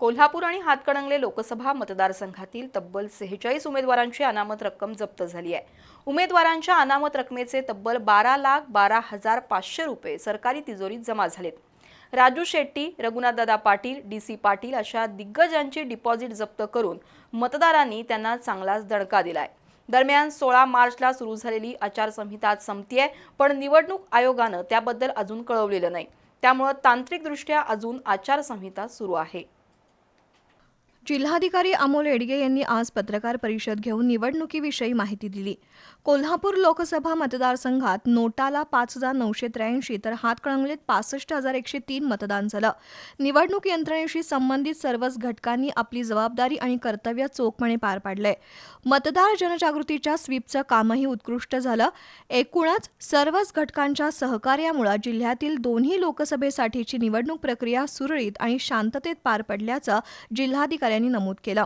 कोल्हापूर आणि हातकणंगले लोकसभा मतदारसंघातील तब्बल सेहेचाळीस उमेदवारांची अनामत रक्कम जप्त झाली आहे. उमेदवारांच्या अनामत रकमेचे तब्बल बारा लाख बारा हजार पाचशे रुपये सरकारी तिजोरीत जमा झालेत. राजू शेट्टी रघुनाथदादा पाटील डी सी पाटील अशा दिग्गजांची डिपॉझिट जप्त करून मतदारांनी त्यांना चांगलाच दणका दिलाय. दरम्यान सोळा मार्चला सुरू झालेली आचारसंहिता संपती आहे पण निवडणूक आयोगानं त्याबद्दल अजून कळवलेलं नाही. त्यामुळं तांत्रिकदृष्ट्या अजून आचारसंहिता सुरू आहे. जिल्हाधिकारी अमोल एडगे यांनी आज पत्रकार परिषद घेऊन निवडणुकीविषयी माहिती दिली. कोल्हापूर लोकसभा मतदारसंघात नोटाला पाच हजार नऊशे त्र्याऐंशी तर हातकणंगलेत पासष्ट हजार एकशे तीन मतदान झालं. निवडणूक यंत्रणेशी संबंधित सर्वच घटकांनी आपली जबाबदारी आणि कर्तव्य चोखपणे पार पाडलंय. मतदार जनजागृतीच्या स्वीपचं कामही उत्कृष्ट झालं. एकूणच सर्वच घटकांच्या सहकार्यामुळे जिल्ह्यातील दोन्ही लोकसभेसाठीची निवडणूक प्रक्रिया सुरळीत आणि शांततेत पार पडल्याचं यांनी नमूद केलं.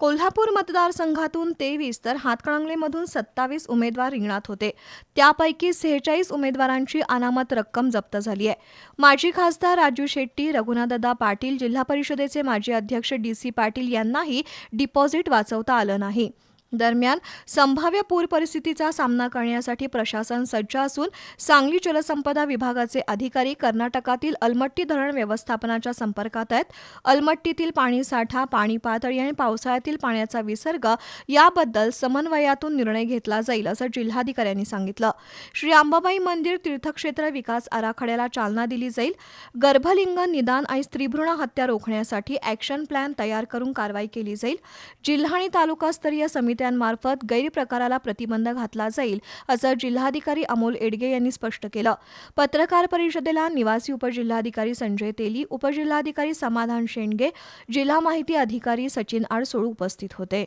कोल्हापूर मतदारसंघातून तेवीस तर हातकणंगलेमधून सत्तावीस उमेदवार रिंगणात होते. त्यापैकी सेहेचाळीस उमेदवारांची अनामत रक्कम जप्त झाली आहे. माजी खासदार राजू शेट्टी रघुनाथदा पाटील जिल्हा परिषदेचे माजी अध्यक्ष डी सी पाटील यांनाही डिपॉझिट वाचवता आलं नाही. दरम्यान संभाव्य पूर परिस्थितीचा सामना करण्यासाठी प्रशासन सज्ज असून सांगली जलसंपदा विभागाचे अधिकारी कर्नाटकातील अलमट्टी धरण व्यवस्थापनाच्या संपर्कात आहेत. अलमट्टीतील पाणीसाठा पाणी पातळी आणि पावसाळ्यातील पाण्याचा विसर्ग याबद्दल समन्वयातून निर्णय घेतला जाईल असं जिल्हाधिकाऱ्यांनी सांगितलं. श्री अंबाबाई मंदिर तीर्थक्षेत्र विकास आराखड्याला चालना दिली जाईल. गर्भलिंग निदान आणि स्त्रीभ्रूण हत्या रोखण्यासाठी ॲक्शन प्लॅन तयार करून कारवाई केली जाईल. जिल्हा आणि तालुकास्तरीय समित्यांमार्फत गैरप्रकाराला प्रतिबंध घातला जाईल असं जिल्हाधिकारी अमोल एडगे यांनी स्पष्ट केलं. पत्रकार परिषदेला निवासी उपजिल्हाधिकारी संजय तेली उपजिल्हाधिकारी समाधान शेंडगे जिल्हा माहिती अधिकारी सचिन आडसूळ उपस्थित होते.